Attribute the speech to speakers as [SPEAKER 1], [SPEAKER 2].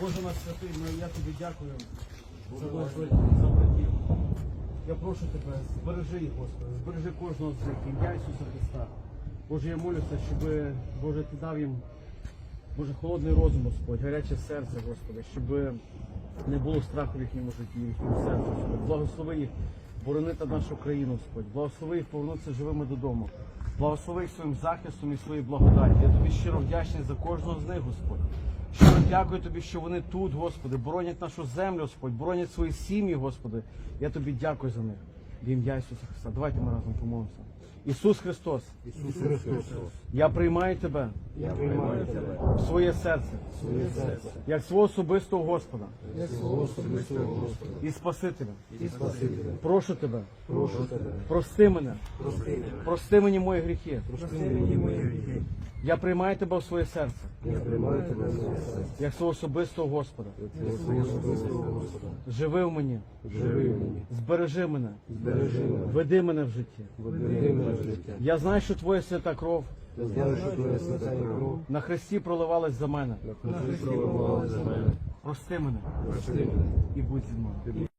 [SPEAKER 1] Боже наш святий, ми- я тобі дякую за благословення, за братів. Я прошу тебе, збережи їх, Господи, збережи кожного з них, ім'я Ісуса Христа. Боже, я молюся, щоб Боже, ти дав їм Боже, холодний розум, Господь, гаряче серце, Господи, щоб не було страху в їхньому житті, в їхньому серці. Благослови їх, боронити нашу країну, Господь. Благослови їх повернутися живими додому. Благослови їх своїм захистом і своєю благодаті. Я тобі щиро вдячний за кожного з них, Господь. Дякую тобі, що вони тут, Господи, боронять нашу землю, Господь, боронять свої сім'ї, Господи. Я тобі дякую за них. В ім'я Ісуса Христа. Давайте ми разом помолимося. Ісус Христос,
[SPEAKER 2] Ісус Христос,
[SPEAKER 1] я приймаю тебе
[SPEAKER 2] я приймаю тебе
[SPEAKER 1] в своє серце,
[SPEAKER 2] в своє серце,
[SPEAKER 1] як свого особистого Господа
[SPEAKER 2] як свого особистого Господа
[SPEAKER 1] і Спасителя.
[SPEAKER 2] і Спасителя.
[SPEAKER 1] Прошу тебе,
[SPEAKER 2] Прошу тебе,
[SPEAKER 1] прости мене,
[SPEAKER 2] прости
[SPEAKER 1] прости мені мої гріхи.
[SPEAKER 2] прости мені мої гріхи.
[SPEAKER 1] Я приймаю тебе в своє серце,
[SPEAKER 2] Я приймаю тебе в своє серце,
[SPEAKER 1] як свого особистого Господа.
[SPEAKER 2] як свого особистого Господа.
[SPEAKER 1] Живи в мені,
[SPEAKER 2] Живи в мені,
[SPEAKER 1] збережи мене,
[SPEAKER 2] збережи мене, веди
[SPEAKER 1] веди мене в житті.
[SPEAKER 2] мене в життя.
[SPEAKER 1] Я знаю, що твоя свята кров
[SPEAKER 2] Я знаю, що твоя свята кров
[SPEAKER 1] на хресті проливалась за мене.
[SPEAKER 2] на Христі проливала за мене.
[SPEAKER 1] Прости мене
[SPEAKER 2] Прости мене
[SPEAKER 1] і будь зі мною.